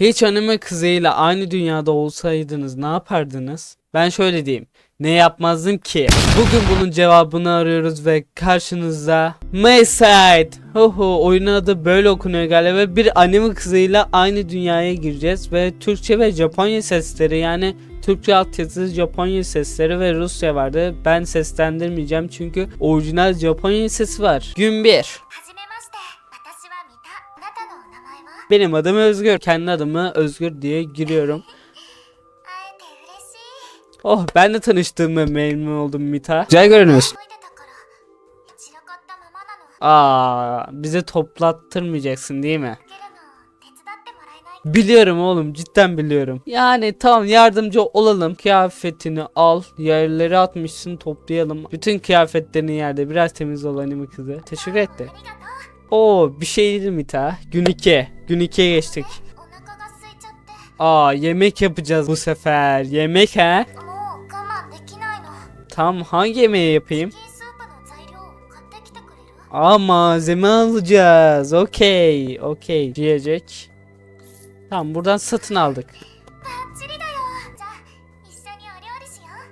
Hiç anime kızıyla aynı dünyada olsaydınız ne yapardınız? Ben şöyle diyeyim. Ne yapmazdım ki? Bugün bunun cevabını arıyoruz ve karşınızda Mayside. Hoho oyunun adı böyle okunuyor galiba. Bir anime kızıyla aynı dünyaya gireceğiz ve Türkçe ve Japonya sesleri yani Türkçe altyazılı Japonya sesleri ve Rusya vardı. Ben seslendirmeyeceğim çünkü orijinal Japonya sesi var. Gün 1. Benim adım Özgür. Kendi adımı Özgür diye giriyorum. Oh ben de tanıştığıma memnun oldum Mita. Güzel görünüyorsun. Aa bizi toplattırmayacaksın değil mi? Biliyorum oğlum cidden biliyorum. Yani tamam yardımcı olalım. Kıyafetini al. Yerlere atmışsın toplayalım. Bütün kıyafetlerini yerde biraz temiz ol anime kızı. Teşekkür etti. Oo bir şey değil mi ta? Gün 2. Gün 2'ye geçtik. Aa yemek yapacağız bu sefer. Yemek he? Tam hangi yemeği yapayım? Aa malzeme alacağız. Okey. Okey. Diyecek. Tamam buradan satın aldık.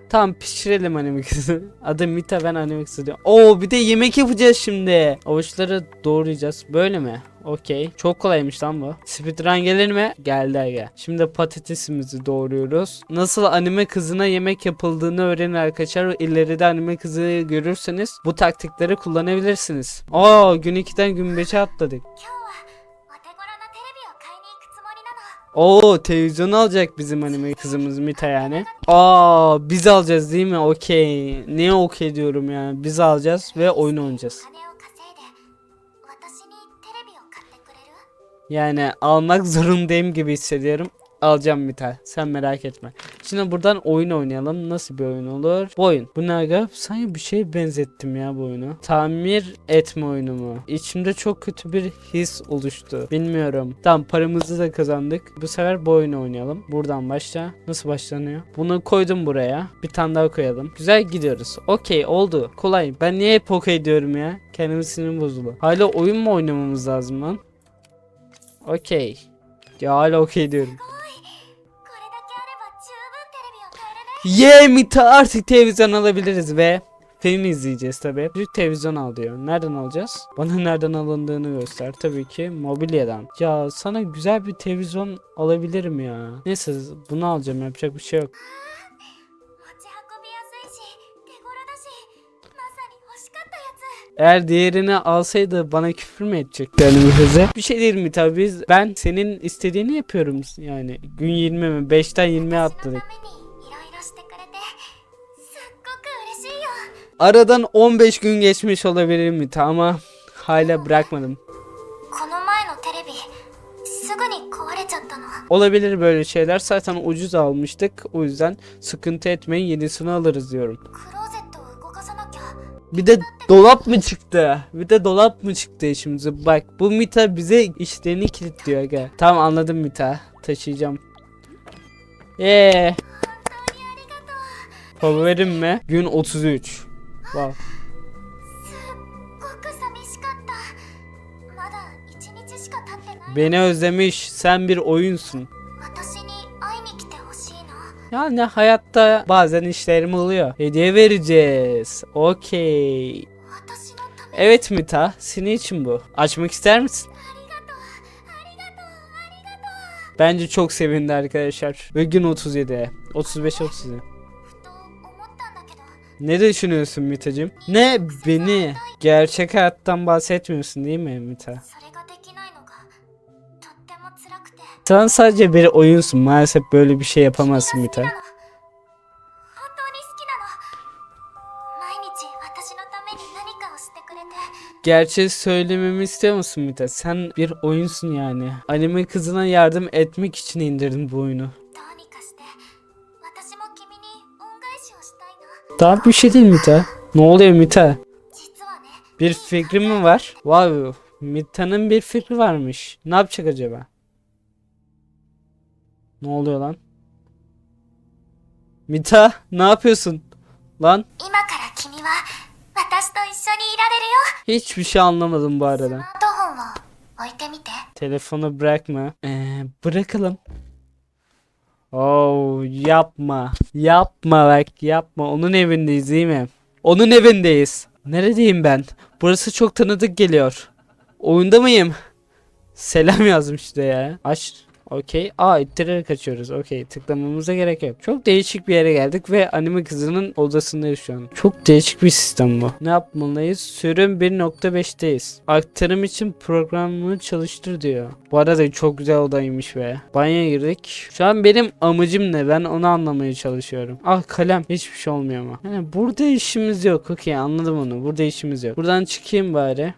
Tamam pişirelim anime kızı. Adı Mita ben anime kızı diyorum. Oo bir de yemek yapacağız şimdi. Avuçları doğrayacağız. Böyle mi? Okey. Çok kolaymış lan bu. Speedrun gelir mi? Geldi aga. Şimdi patatesimizi doğruyoruz. Nasıl anime kızına yemek yapıldığını öğrenin arkadaşlar. İleride anime kızı görürseniz bu taktikleri kullanabilirsiniz. Oo gün 2'den gün 5'e atladık. Oo televizyon alacak bizim anime kızımız Mita yani. Aa biz alacağız değil mi? Okey. Ne okey diyorum yani. Biz alacağız ve oyun oynayacağız. Yani almak zorundayım gibi hissediyorum. Alacağım Mita. Sen merak etme. Şimdi buradan oyun oynayalım. Nasıl bir oyun olur? Bu oyun. Bu ne aga? Sanki bir şeye benzettim ya bu oyunu. Tamir etme oyunu mu? İçimde çok kötü bir his oluştu. Bilmiyorum. Tamam paramızı da kazandık. Bu sefer bu oyunu oynayalım. Buradan başla. Nasıl başlanıyor? Bunu koydum buraya. Bir tane daha koyalım. Güzel gidiyoruz. Okey oldu. Kolay. Ben niye hep okey diyorum ya? Kendimin sinirim bozuldu. Hala oyun mu oynamamız lazım lan? Okey. Ya hala okey diyorum. Yemita artık televizyon alabiliriz ve film izleyeceğiz tabi. Bir televizyon al diyor. Nereden alacağız? Bana nereden alındığını göster. Tabii ki mobilyadan. Ya sana güzel bir televizyon alabilirim ya. Neyse bunu alacağım yapacak bir şey yok. Eğer diğerini alsaydı bana küfür mü edecekti önümüze? Bir şey değil mi tabii biz ben senin istediğini yapıyorum yani. Gün 20 mi? 5'ten 20'ye atladık. Aradan 15 gün geçmiş olabilir mi? Ama hala bırakmadım. Olabilir böyle şeyler. Zaten ucuz almıştık. O yüzden sıkıntı etmeyin yenisini alırız diyorum. Bir de dolap mı çıktı? Bir de dolap mı çıktı işimize? Bak bu Mita bize işlerini kilitliyor. Gel. Tamam anladım Mita. Taşıyacağım. Eee. Favorim mi? Gün 33. わ Beni özlemiş. Sen bir oyunsun. Yani hayatta bazen işlerim oluyor. Hediye vereceğiz. Okey. Evet Mita, senin için bu. Açmak ister misin? Bence çok sevindi arkadaşlar. Bugün 37, 35 37. Ne düşünüyorsun Mita'cığım? Ne beni? Gerçek hayattan bahsetmiyorsun değil mi Mita? Sen sadece bir oyunsun. Maalesef böyle bir şey yapamazsın Mita. Gerçeği söylememi istiyor musun Mita? Sen bir oyunsun yani. Anime kızına yardım etmek için indirdim bu oyunu. Daha bir şey değil Mita. Ne oluyor Mita? Bir fikri mi var? Wow. Mita'nın bir fikri varmış. Ne yapacak acaba? Ne oluyor lan? Mita ne yapıyorsun? Lan. Hiçbir şey anlamadım bu arada. Telefonu bırakma. Ee, bırakalım. Oo yapma. Yapma bak yapma. Onun evindeyiz değil mi? Onun evindeyiz. Neredeyim ben? Burası çok tanıdık geliyor. Oyunda mıyım? Selam yazmış işte ya. Aç. Okey. Aa ittirerek açıyoruz. Okey. Tıklamamıza gerek yok. Çok değişik bir yere geldik ve anime kızının odasındayız şu an. Çok değişik bir sistem bu. Ne yapmalıyız? Sürüm 1.5'teyiz. Aktarım için programını çalıştır diyor. Bu arada çok güzel odaymış be. Banyoya girdik. Şu an benim amacım ne? Ben onu anlamaya çalışıyorum. Ah kalem. Hiçbir şey olmuyor ama. Yani burada işimiz yok. Okey anladım onu. Burada işimiz yok. Buradan çıkayım bari.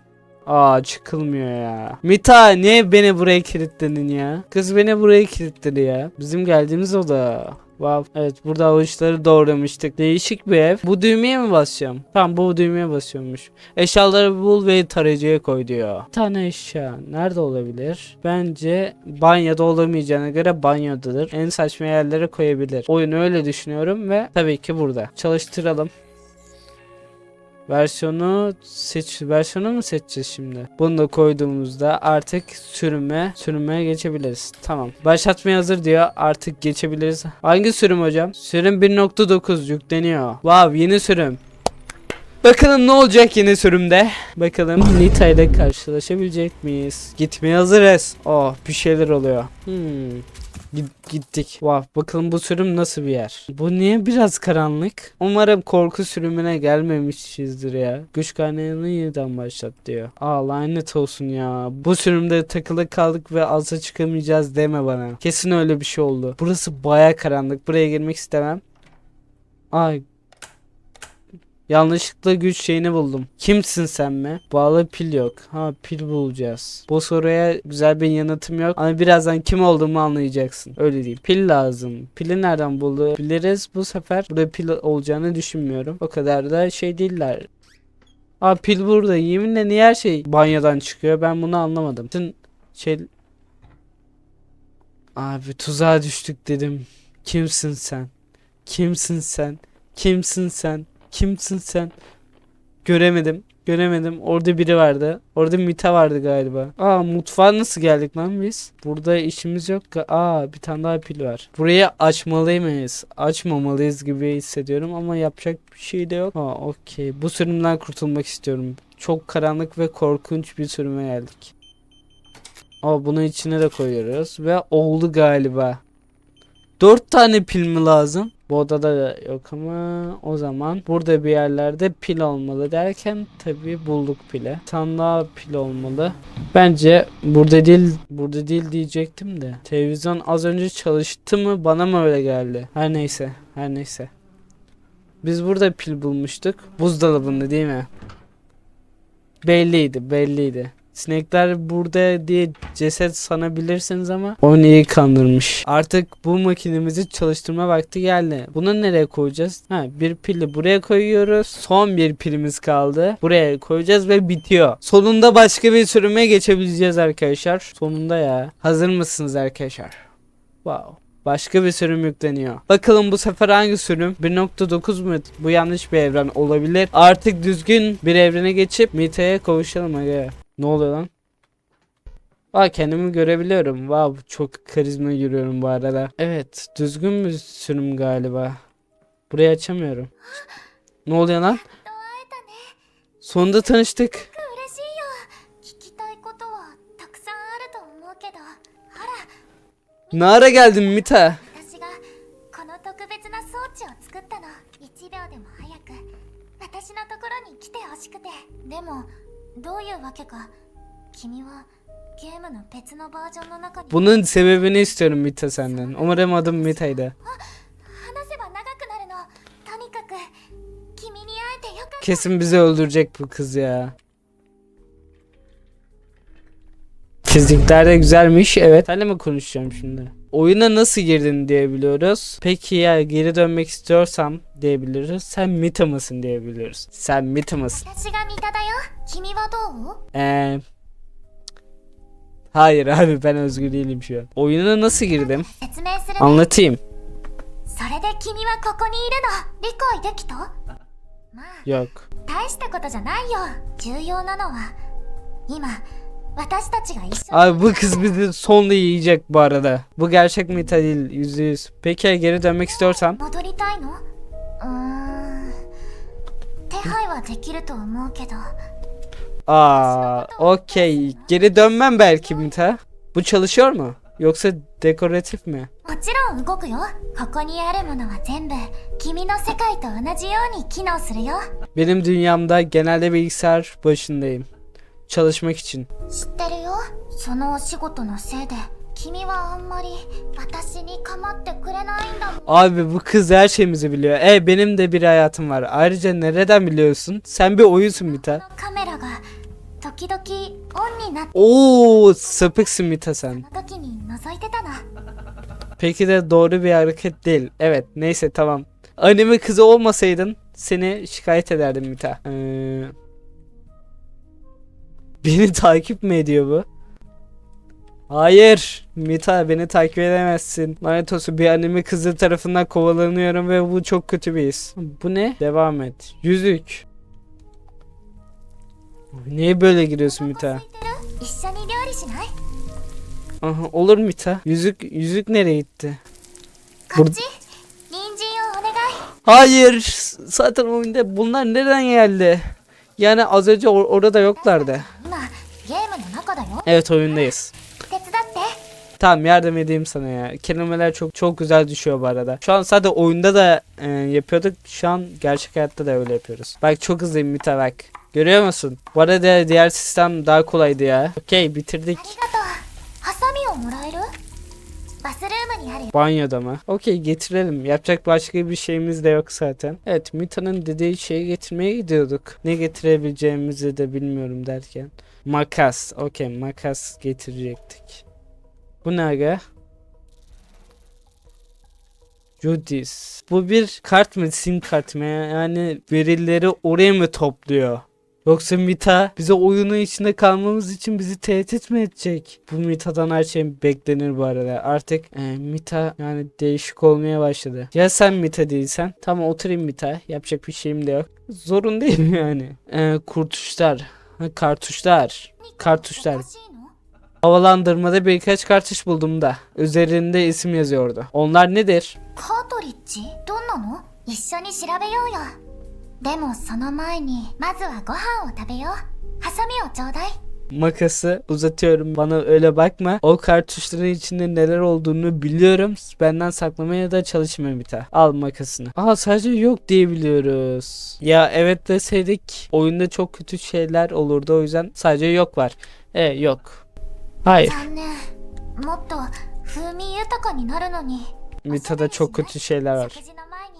Aa çıkılmıyor ya. Mita niye beni buraya kilitledin ya? Kız beni buraya kilitledi ya. Bizim geldiğimiz oda. Wow. Evet burada avuçları doğramıştık. Değişik bir ev. Bu düğmeye mi basacağım? Tamam bu düğmeye basıyormuş. Eşyaları bul ve tarayıcıya koy diyor. Bir tane eşya. Nerede olabilir? Bence banyoda olamayacağına göre banyodadır. En saçma yerlere koyabilir. Oyunu öyle düşünüyorum ve tabii ki burada. Çalıştıralım. Versiyonu seç versiyonu mu seçeceğiz şimdi? Bunu da koyduğumuzda artık sürüme sürümeye geçebiliriz. Tamam. Başlatmaya hazır diyor. Artık geçebiliriz. Hangi sürüm hocam? Sürüm 1.9 yükleniyor. Wow yeni sürüm. Bakalım ne olacak yeni sürümde. Bakalım Nita ile karşılaşabilecek miyiz? Gitmeye hazırız. Oh bir şeyler oluyor. Hmm. Git- Gittik. Wow, bakalım bu sürüm nasıl bir yer? Bu niye biraz karanlık? Umarım korku sürümüne gelmemişizdir ya. Güç kaynağını yeniden başlat diyor. Aa lanet olsun ya. Bu sürümde takılı kaldık ve alsa çıkamayacağız deme bana. Kesin öyle bir şey oldu. Burası baya karanlık. Buraya girmek istemem. Ay Yanlışlıkla güç şeyini buldum. Kimsin sen mi? Bağlı pil yok. Ha pil bulacağız. Bu soruya güzel bir yanıtım yok. Ama birazdan kim olduğumu anlayacaksın. Öyle değil. Pil lazım. Pili nereden buldu? Biliriz bu sefer. Burada pil olacağını düşünmüyorum. O kadar da şey değiller. Aa pil burada. Yeminle niye her şey banyodan çıkıyor? Ben bunu anlamadım. Bütün şey... Abi tuzağa düştük dedim. Kimsin sen? Kimsin sen? Kimsin sen? Kimsin sen? Göremedim. Göremedim. Orada biri vardı. Orada Mita vardı galiba. Aa mutfağa nasıl geldik lan biz? Burada işimiz yok. Aa bir tane daha pil var. Burayı açmalıyız. Açmamalıyız gibi hissediyorum ama yapacak bir şey de yok. Aa okey. Bu sürümden kurtulmak istiyorum. Çok karanlık ve korkunç bir sürüme geldik. Aa bunu içine de koyuyoruz ve oldu galiba. Dört tane pil mi lazım? Bu odada da yok ama o zaman burada bir yerlerde pil olmalı derken tabii bulduk pile. Daha pil olmalı. Bence burada değil burada değil diyecektim de. Televizyon az önce çalıştı mı bana mı öyle geldi? Her neyse her neyse. Biz burada pil bulmuştuk. Buzdolabında değil mi? Belliydi belliydi. Sinekler burada diye ceset sanabilirsiniz ama onu iyi kandırmış. Artık bu makinemizi çalıştırma vakti geldi. Bunu nereye koyacağız? Ha bir pili buraya koyuyoruz. Son bir pilimiz kaldı. Buraya koyacağız ve bitiyor. Sonunda başka bir sürüme geçebileceğiz arkadaşlar. Sonunda ya. Hazır mısınız arkadaşlar? Wow. Başka bir sürüm yükleniyor. Bakalım bu sefer hangi sürüm? 1.9 mu? Bu yanlış bir evren olabilir. Artık düzgün bir evrene geçip Mita'ya kavuşalım aga. Ne oluyor lan? Aa kendimi görebiliyorum. Wow çok karizma yürüyorum bu arada. Evet düzgün bir sürüm galiba. Burayı açamıyorum. Ne oluyor lan? Sonunda tanıştık. Ne ara geldin Mita? 私がこの特別な装置を作ったの1秒でも早く私のところに来てほしくてでもどういうわけか君はゲームの別のバージョンの中に Bunun sebebini istiyorum Mita senden. Umarım adım Mita'ydı. 話せば長くなるのとにかく君に会えてよかった Kesin bizi öldürecek bu kız ya. Fizikler de güzelmiş. Evet. Senle mi konuşacağım şimdi? Oyuna nasıl girdin diyebiliyoruz. Peki ya geri dönmek istiyorsam diyebiliriz. Sen Mita mısın diyebiliriz. Sen Mita mısın? 私が三田だよ君はどう Eee... Hayır abi ben özgür değilim şu an. Oyuna nasıl girdim? 説明するね Anlatayım. それで君はここにいるの理解できたまあ Yok. 大したことじゃないよ重要なのは今 私たちが一緒に Abi bu kız bizi sonda yiyecek bu arada. Bu gerçek mi değil yüzde yüz. Peki geri dönmek istiyorsam. Aa, okey. Geri dönmem belki Mita. Bu çalışıyor mu? Yoksa dekoratif mi? Benim dünyamda genelde bilgisayar başındayım Çalışmak için. 知ってるよそのお仕事のせいで君はあんまり私に構ってくれないんだもん Abi bu kız her şeyimizi biliyor. E benim de bir hayatım var. Ayrıca nereden biliyorsun? Sen bir oyunsun Mita. カメラが時々オンになって Oo sapıksın Mita sen. その時に覗いてたの Peki de doğru bir hareket değil. Evet neyse tamam. Anime kızı olmasaydın seni şikayet ederdim Mita. Ee, Beni takip mi ediyor bu? Hayır. Mita beni takip edemezsin. Manetosu bir anime kızı tarafından kovalanıyorum ve bu çok kötü bir his. Bu ne? Devam et. Yüzük. Niye böyle giriyorsun Mita? Aha, olur Mita. Yüzük yüzük nereye gitti? Bur Hayır. Zaten oyunda bunlar nereden geldi? Yani az önce or orada yoklardı. Evet oyundayız. Tamam yardım edeyim sana ya. Kelimeler çok çok güzel düşüyor bu arada. Şu an sadece oyunda da e, yapıyorduk. Şu an gerçek hayatta da öyle yapıyoruz. Bak çok hızlıyım Mita bak. Görüyor musun? Bu arada diğer sistem daha kolaydı ya. Okey bitirdik. Banyoda mı? Okey getirelim. Yapacak başka bir şeyimiz de yok zaten. Evet Mita'nın dediği şeyi getirmeye gidiyorduk. Ne getirebileceğimizi de bilmiyorum derken. Makas. Okey makas getirecektik. Bu ne aga? Judis. Bu bir kart mı? Sim kart mı? Yani verileri oraya mı topluyor? Yoksa Mita bize oyunun içinde kalmamız için bizi tehdit mi edecek? Bu Mita'dan her şey beklenir bu arada. Artık e, Mita yani değişik olmaya başladı. Ya sen Mita değilsen? Tamam oturayım Mita. Yapacak bir şeyim de yok. Zorun değil mi yani? E, kurtuşlar. Ha, kartuşlar. Kartuşlar. Havalandırmada birkaç kartuş buldum da. Üzerinde isim yazıyordu. Onlar nedir? Kartridge? Donna İşşoni shirabeyo yo. Demo sono mae ni mazu wa gohan o tabeyo. Hasami o choudai makası uzatıyorum. Bana öyle bakma. O kartuşların içinde neler olduğunu biliyorum. Benden saklamaya da çalışma bir tane. Al makasını. Aa sadece yok diyebiliyoruz. Ya evet deseydik oyunda çok kötü şeyler olurdu. O yüzden sadece yok var. E yok. Hayır. Mita'da çok kötü şeyler var.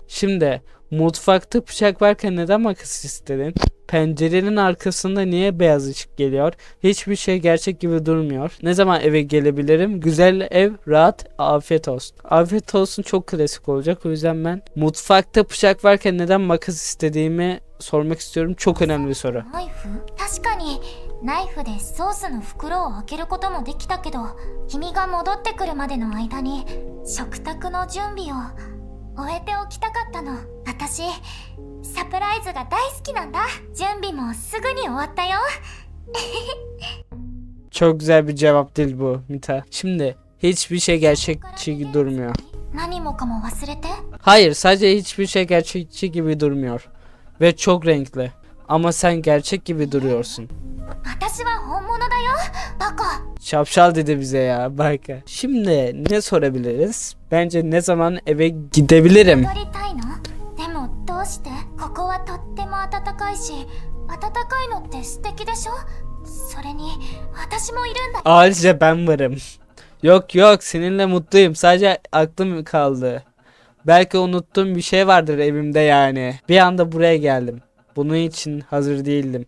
食事の前に Şimdi mutfakta bıçak varken neden makas istedin? Pencerenin arkasında niye beyaz ışık geliyor? Hiçbir şey gerçek gibi durmuyor. Ne zaman eve gelebilirim? Güzel ev, rahat, afiyet olsun. Afiyet olsun çok klasik olacak. O yüzden ben mutfakta bıçak varken neden makas istediğimi sormak istiyorum. Çok önemli bir soru. ナイフ確かにナイフでソースの袋を開けることもできたけど君が戻ってくるまでの間に食卓の準備を 終えておきたかったの私サプライズが大好きなんだ準備もすぐに終わったよ Çok güzel bir cevap değil bu Mita. Şimdi hiçbir şey gerçekçi gibi durmuyor. 何もかも忘れて Hayır sadece hiçbir şey gerçekçi gibi durmuyor. Ve çok renkli. Ama sen gerçek gibi duruyorsun. Şapşal dedi bize ya bak. Şimdi ne sorabiliriz? Bence ne zaman eve gidebilirim? Ayrıca ben varım. Yok yok seninle mutluyum. Sadece aklım kaldı. Belki unuttuğum bir şey vardır evimde yani. Bir anda buraya geldim. Bunun için hazır değildim.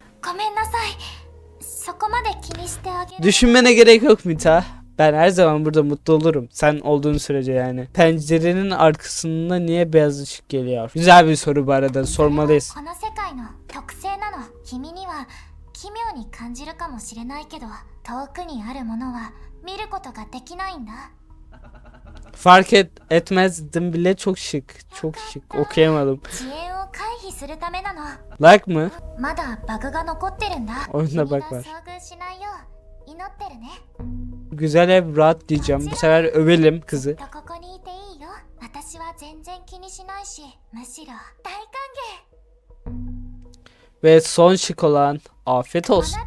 Düşünmene gerek yok Mita. Ben her zaman burada mutlu olurum. Sen olduğun sürece yani. Pencerenin arkasında niye beyaz ışık geliyor? Güzel bir soru bu arada sormalıyız. Fark et, etmezdim bile çok şık. Çok şık. Okuyamadım. Like mı? Oyunda bak var. Güzel ev rahat diyeceğim. Bu sefer övelim kızı. Ve son şık olan afiyet olsun.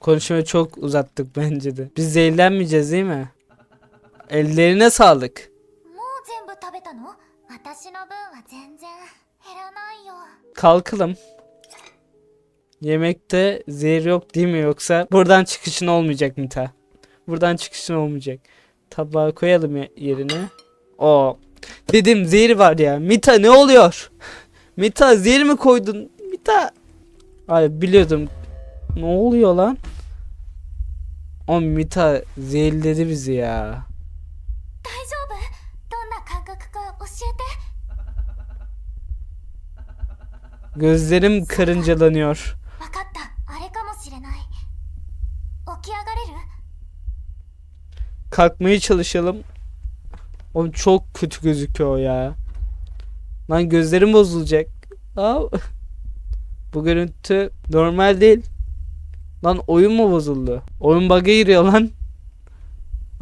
Konuşmayı çok uzattık bence de. Biz zehirlenmeyeceğiz değil mi? Ellerine sağlık. Kalkalım. Yemekte zehir yok değil mi yoksa buradan çıkışın olmayacak mı ta? Buradan çıkışın olmayacak. Tabağı koyalım yerine. O dedim zehir var ya. Mita ne oluyor? Mita zehir mi koydun? Mita. Ay biliyordum. Ne oluyor lan? O Mita zehirledi bizi ya. 大丈夫どんな感覚か教えて Gözlerim karıncalanıyor. わかったあれかもしれない起き上がれる kalkmaya çalışalım. Oğlum çok kötü gözüküyor ya. Lan gözlerim bozulacak. Aa, bu görüntü normal değil. Lan oyun mu bozuldu? Oyun bug'a giriyor lan.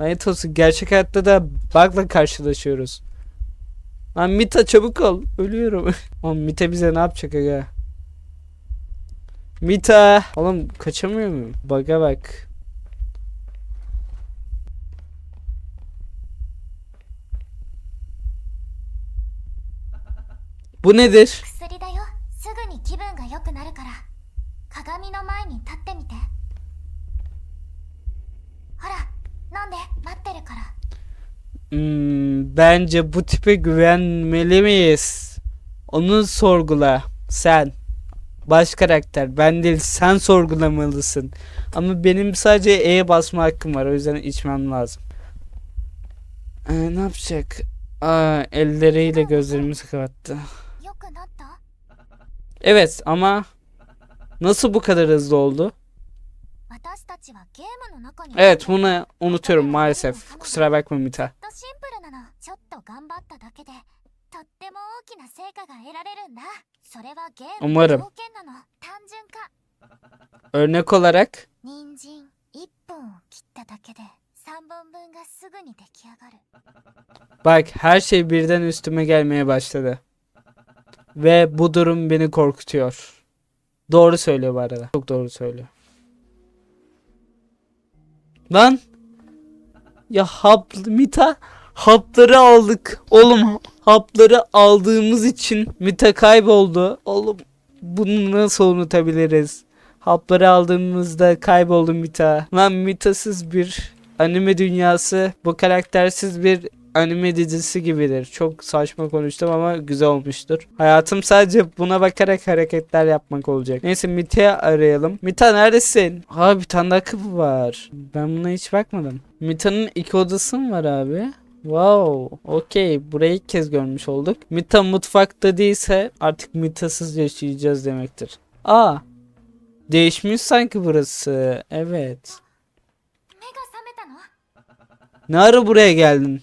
Lanet olsun gerçek hayatta da bug'la karşılaşıyoruz. Lan Mita çabuk ol. Ölüyorum. Oğlum Mita bize ne yapacak aga? Mita. Oğlum kaçamıyor muyum? Bug'a bak. Bu nedir? Hmm, bence bu tipe güvenmeli miyiz? Onu sorgula sen. Baş karakter ben değil sen sorgulamalısın. Ama benim sadece E basma hakkım var o yüzden içmem lazım. Ee, ne yapacak? Aa, elleriyle gözlerimizi kapattı. Evet ama nasıl bu kadar hızlı oldu? Evet bunu unutuyorum maalesef. Kusura bakma Mita. Umarım. Örnek olarak Bak her şey birden üstüme gelmeye başladı. Ve bu durum beni korkutuyor. Doğru söylüyor bu arada. Çok doğru söylüyor. Lan. Ya hap Mita hapları aldık. Oğlum hapları aldığımız için Mita kayboldu. Oğlum bunu nasıl unutabiliriz? Hapları aldığımızda kayboldu Mita. Lan Mita'sız bir anime dünyası bu karaktersiz bir anime dizisi gibidir. Çok saçma konuştum ama güzel olmuştur. Hayatım sadece buna bakarak hareketler yapmak olacak. Neyse Mite'yi arayalım. Mita neredesin? Ha bir tane daha kapı var. Ben buna hiç bakmadım. Mita'nın iki odası mı var abi? Wow. Okey. Burayı ilk kez görmüş olduk. Mita mutfakta değilse artık Mita'sız yaşayacağız demektir. Aa. Değişmiş sanki burası. Evet. Ne ara buraya geldin?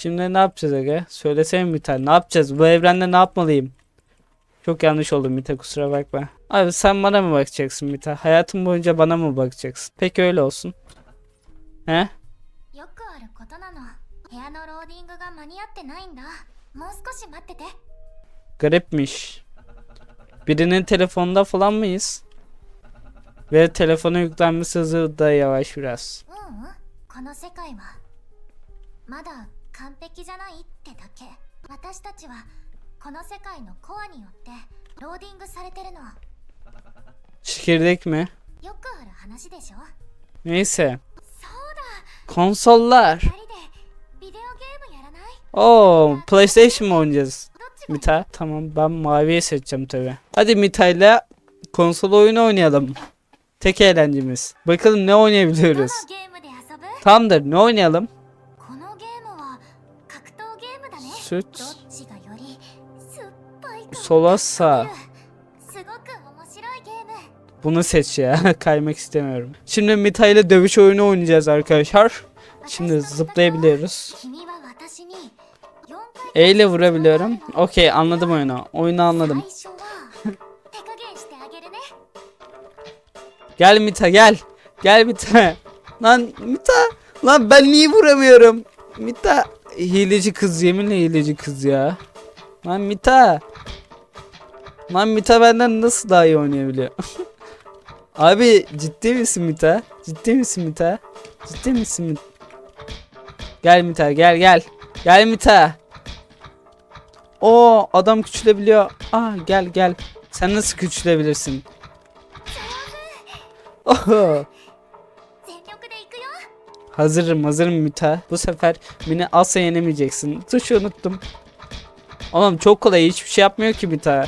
Şimdi ne yapacağız Ege? Söylesene Mite ne yapacağız? Bu evrende ne yapmalıyım? Çok yanlış oldu Mite kusura bakma. Abi sen bana mı bakacaksın Mite? Hayatım boyunca bana mı bakacaksın? Peki öyle olsun. He? Garipmiş. Birinin telefonda falan mıyız? Ve telefona yüklenmesi hızı da yavaş biraz. ううんこの世界はまだ完璧じゃないってだけ私たちはこの世界のコアによってローディングされてるの Çekirdek mi? よくある話でしょ Neyse. そうだ Konsollar. 二人でビデオゲームやらない Oo, PlayStation mı oynayacağız? どっちも Mita. Tamam ben maviye seçeceğim tabi. Hadi Mita'yla konsol oyunu oynayalım. Tek eğlencemiz. Bakalım ne どの oynayabiliyoruz. ゲームで遊ぶ Tamamdır ne oynayalım? süt. Sola. Bunu seç ya. Kaymak istemiyorum. Şimdi Mita ile dövüş oyunu oynayacağız arkadaşlar. Şimdi zıplayabiliyoruz. E ile vurabiliyorum. Okey anladım oyunu. Oyunu anladım. gel Mita gel. Gel Mita. Lan Mita. Lan ben niye vuramıyorum? Mita. Hileci kız yeminle hileci kız ya. Lan Mita. Lan Mita benden nasıl daha iyi oynayabiliyor? Abi ciddi misin Mita? Ciddi misin Mita? Ciddi misin Mita? Gel Mita gel gel. Gel Mita. O adam küçülebiliyor. Aa gel gel. Sen nasıl küçülebilirsin? Oho. Hazırım hazırım müta. Bu sefer beni asla yenemeyeceksin. Tuşu unuttum. Oğlum çok kolay hiçbir şey yapmıyor ki müta.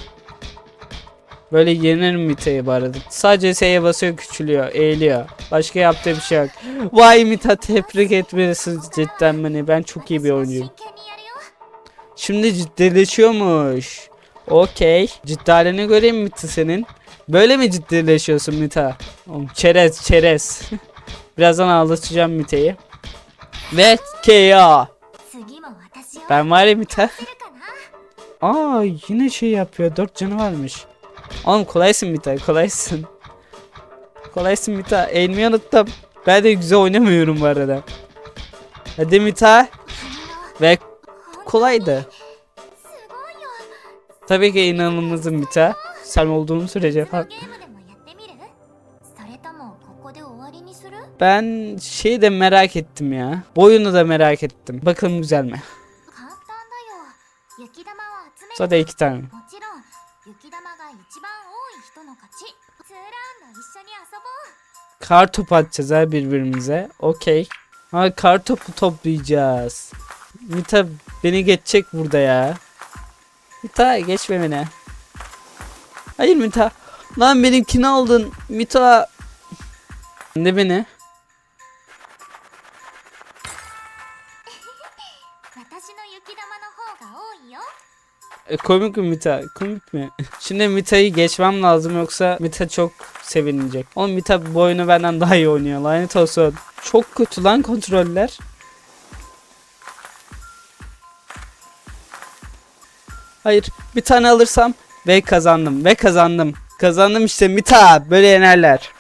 Böyle yenir Mita'yı bu. Sadece S'ye basıyor küçülüyor eğiliyor. Başka yaptığı bir şey yok. Vay Mita tebrik etmelisin cidden beni. Ben çok iyi bir oyuncuyum. Şimdi ciddileşiyormuş. Okey. Ciddi halini göreyim Mita senin. Böyle mi ciddileşiyorsun Mita? Oğlum çerez çerez. Birazdan ağlatacağım Mite'yi. Ve KO. Ben var ya Mite. Aa yine şey yapıyor. Dört canı varmış. Oğlum kolaysın Mite kolaysın. Kolaysın Mite. Elmi yanıttım. Ben de güzel oynamıyorum bu arada. Hadi Mite. Ve kolaydı. Tabii ki inanılmazım Mite. Sen olduğum sürece falan. Ben şeyi de merak ettim ya. Boyunu da merak ettim. Bakalım güzel mi? Zaten iki tane. Kar topu atacağız ha birbirimize. Okey. Ha kar topu toplayacağız. Mita beni geçecek burada ya. Mita geçme beni. Hayır Mita. Lan benimkini aldın. Mita. Ne beni? E, komik mi Mita? Komik mi? Şimdi Mita'yı geçmem lazım yoksa Mita çok sevinecek. Oğlum Mita bu oyunu benden daha iyi oynuyor. Lanet olsun. Çok kötü lan kontroller. Hayır bir tane alırsam ve kazandım ve kazandım. Kazandım işte Mita böyle yenerler.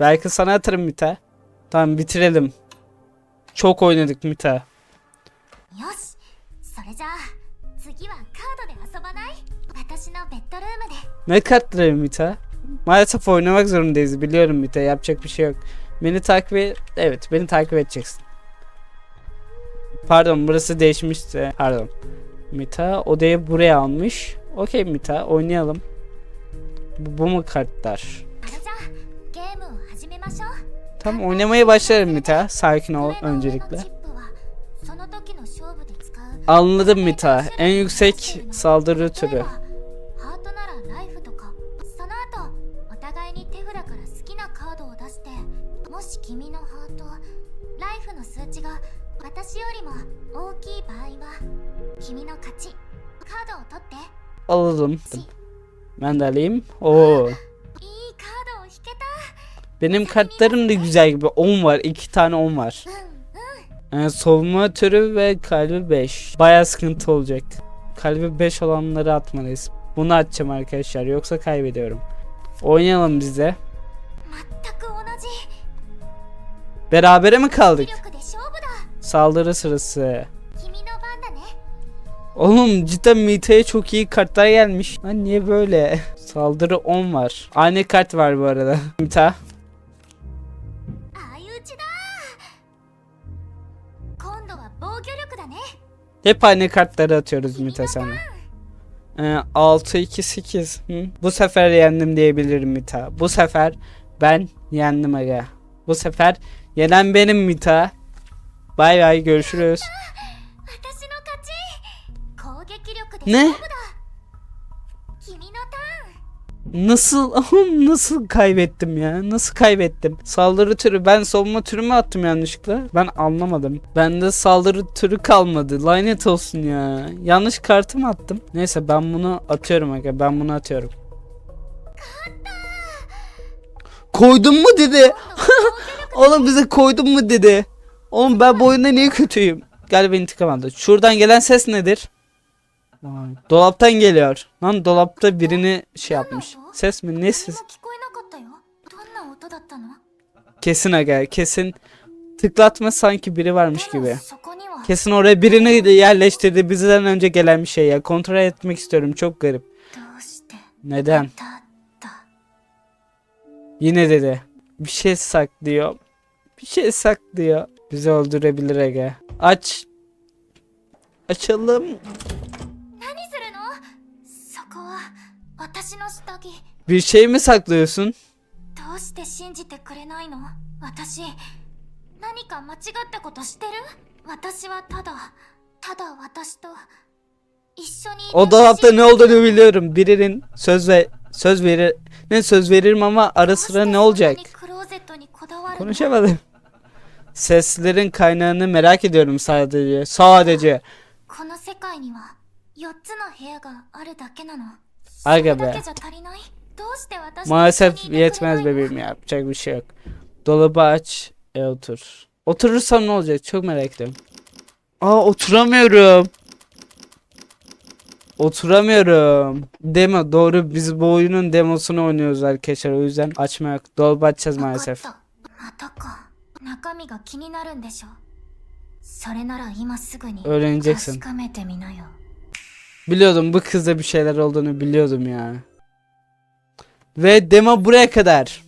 Belki sana atarım Mita. Tamam bitirelim. Çok oynadık Mita. Ne kartları Mita? Maalesef oynamak zorundayız biliyorum Mita yapacak bir şey yok. Beni takip et. Evet beni takip edeceksin. Pardon burası değişmişti. Pardon. Mita odayı buraya almış. Okey Mita oynayalım. Bu, bu mu kartlar? Tam oynamaya başlarım Mita. Sakin ol öncelikle. Anladım Mita. En yüksek saldırı türü. Alalım. Ben de alayım. Oo. Benim kartlarım da güzel gibi. 10 var. 2 tane 10 var. Yani savunma türü ve kalbi 5. Baya sıkıntı olacak. Kalbi 5 olanları atmalıyız. Bunu atacağım arkadaşlar. Yoksa kaybediyorum. Oynayalım biz de. Berabere mi kaldık? Saldırı sırası. Oğlum cidden Mita'ya çok iyi kartlar gelmiş. Lan niye böyle? Saldırı 10 var. Aynı kart var bu arada. Mita. Hep aynı kartları atıyoruz Mita sana. Ee, 6 2 8. Hı? Bu sefer yendim diyebilirim Mita. Bu sefer ben yendim aga. Bu sefer yenen benim Mita. Bay bay görüşürüz. 私 Nasıl nasıl kaybettim ya? Nasıl kaybettim? Saldırı türü ben savunma türü mü attım yanlışlıkla? Ben anlamadım. Bende saldırı türü kalmadı. Lanet olsun ya. Yanlış kartı mı attım? Neyse ben bunu atıyorum aga. Ben bunu atıyorum. Koydun mu dedi. Oğlum bize koydun mu dedi. Oğlum ben bu oyunda niye kötüyüm? Galiba intikam aldı. Şuradan gelen ses nedir? Dolaptan geliyor. Lan dolapta birini şey yapmış. Ses mi? Ne ses? Kesin aga kesin tıklatma sanki biri varmış gibi. Kesin oraya birini yerleştirdi bizden önce gelen bir şey ya. Kontrol etmek istiyorum çok garip. Neden? Yine dedi. Bir şey saklıyor. Bir şey saklıyor. Bizi öldürebilir Ege. Aç. Açalım. 何するのそこは私の下着 Bir şey mi saklıyorsun? どうして信じてくれないの私何か間違ったことしてる私はただただ私と一緒にいて O dolapta ne olduğunu biliyorum. Birinin söz ve söz verir ne söz veririm ama ara sıra ne olacak? どうしてそんなにクローゼットにこだわるの Konuşamadım. Seslerin kaynağını merak ediyorum sadece. Sadece. この世界には4つの部屋があるだけなのそ Aga be. Maalesef yetmez bebeğim ya. Yapacak bir şey yok. Dolabı aç. E otur. Oturursam ne olacak? Çok merak ediyorum. Aa oturamıyorum. Oturamıyorum. Demo doğru biz bu oyunun demosunu oynuyoruz arkadaşlar. O yüzden açma yok. Dolabı açacağız maalesef. Öğreneceksin. Biliyordum bu kızda bir şeyler olduğunu biliyordum yani. Ve demo buraya kadar.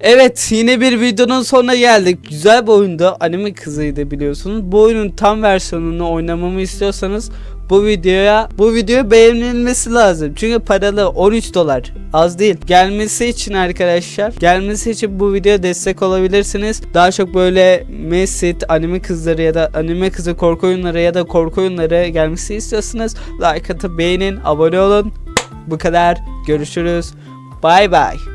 Evet yine bir videonun sonuna geldik. Güzel bir oyunda anime kızıydı biliyorsunuz. Bu oyunun tam versiyonunu oynamamı istiyorsanız bu videoya bu video beğenilmesi lazım. Çünkü paralı 13 dolar. Az değil. Gelmesi için arkadaşlar gelmesi için bu videoya destek olabilirsiniz. Daha çok böyle mesit anime kızları ya da anime kızı korku oyunları ya da korku oyunları gelmesi istiyorsanız like atıp beğenin, abone olun. Bu kadar. Görüşürüz. Bay bay.